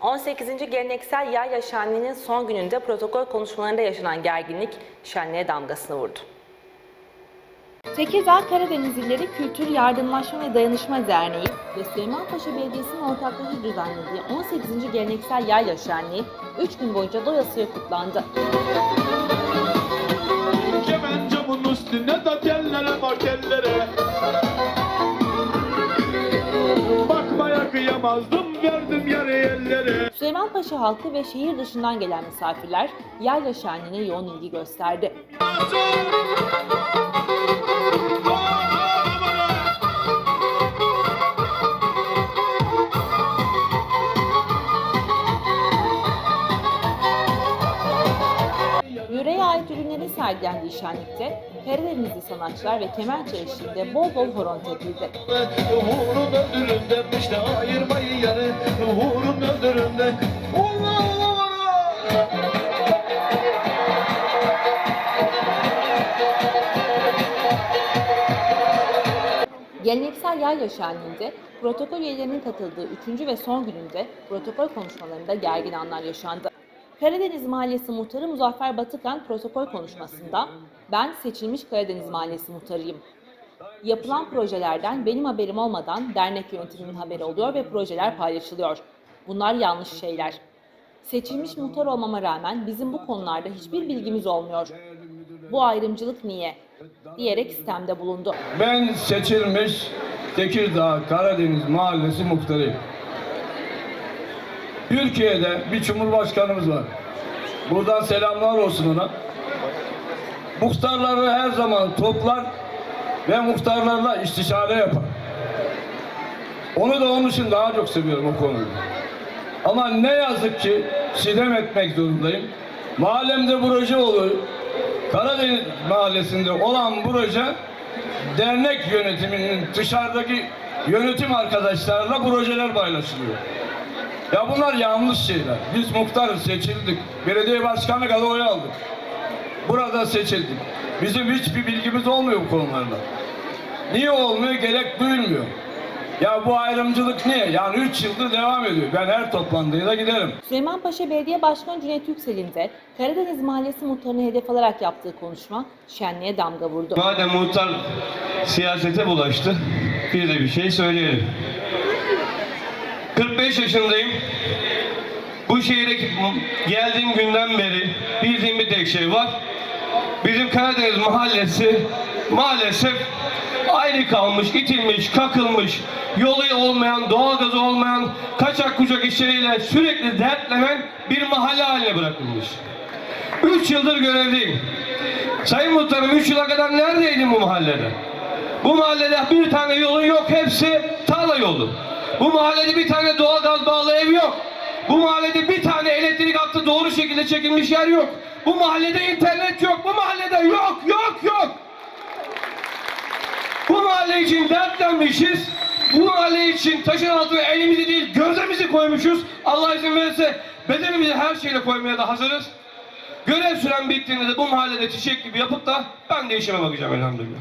18. Geleneksel Yayla Şenliği'nin son gününde protokol konuşmalarında yaşanan gerginlik şenliğe damgasını vurdu. Tekirdağ Karadenizlileri Kültür Yardımlaşma ve Dayanışma Derneği ve Süleymanpaşa Belediyesi'nin ortaklığı düzenlediği 18. Geleneksel Yayla Şenliği 3 gün boyunca doyasıya kutlandı. Kemencamın üstüne de kellere bak ellere Bakmaya kıyamazdım verdim yarı ellere Süleymanpaşa halkı ve şehir dışından gelen misafirler Yayla Şenliği'ne yoğun ilgi gösterdi. Yöreye ait ürünlerin sergilendiği şenlikte Karadenizli sanatçılar ve kemençe eşliğinde bol bol horon tepildi. Ayırmayı yarı Geleneksel Yayla Şenliği'nde protokol üyelerinin katıldığı 3. ve son gününde protokol konuşmalarında gergin anlar yaşandı. Karadeniz Mahallesi Muhtarı Muzaffer Batıkan protokol konuşmasında ben seçilmiş Karadeniz Mahallesi Muhtarıyım. Yapılan projelerden benim haberim olmadan dernek yönetiminin haberi oluyor ve projeler paylaşılıyor. Bunlar yanlış şeyler. Seçilmiş muhtar olmama rağmen bizim bu konularda hiçbir bilgimiz olmuyor. Bu ayrımcılık niye? diyerek istemde bulundu. Ben seçilmiş Tekirdağ Karadeniz Mahallesi muhtarıyım. Türkiye'de bir cumhurbaşkanımız var. Buradan selamlar olsun ona. Muhtarları her zaman toplar ve muhtarlarla istişare yapar. Onu da onun için daha çok seviyorum o konuyu. Ama ne yazık ki sidem etmek zorundayım. Mahallemde proje oluyor. Karadeniz mahallesinde olan proje dernek yönetiminin dışarıdaki yönetim arkadaşlarla projeler paylaşılıyor. Ya bunlar yanlış şeyler. Biz muhtarız seçildik. Belediye başkanı kadar oy aldık. Burada seçildik. Bizim hiçbir bilgimiz olmuyor bu konularda. Niye olmuyor? Gerek duyulmuyor. Ya bu ayrımcılık niye? Yani 3 yıldır devam ediyor. Ben her toplantıya da giderim. Süleymanpaşa Belediye Başkanı Cüneyt Yüksel'in de Karadeniz Mahallesi muhtarını hedef alarak yaptığı konuşma şenliğe damga vurdu. Madem muhtar siyasete bulaştı, bir de bir şey söyleyelim. 45 yaşındayım. Bu şehire geldiğim günden beri bildiğim bir tek şey var. Bizim Karadeniz mahallesi maalesef ayrı kalmış, itilmiş, kakılmış, yolu olmayan, doğalgazı olmayan, kaçak kucak işleriyle sürekli dertlenen bir mahalle haline bırakılmış. 3 yıldır görevdeyim. Sayın Muhtarım 3 yıla kadar neredeydin bu mahallede? Bu mahallede bir tane yolun yok, hepsi tarla yolu. Bu mahallede bir tane doğalgaz bağlı ev yok. Bu mahallede bir tane elektrik hattı doğru şekilde çekilmiş yer yok. Bu mahallede internet yok. Bu mahallede yok, yok, yok. Bu mahalle için dertlenmişiz. Bu mahalle için taşın altına elimizi değil gözlerimizi koymuşuz. Allah izin verirse bedenimizi her şeyle koymaya da hazırız. Görev süren bittiğinde de bu mahallede çiçek gibi yapıp da ben de işime bakacağım elhamdülillah.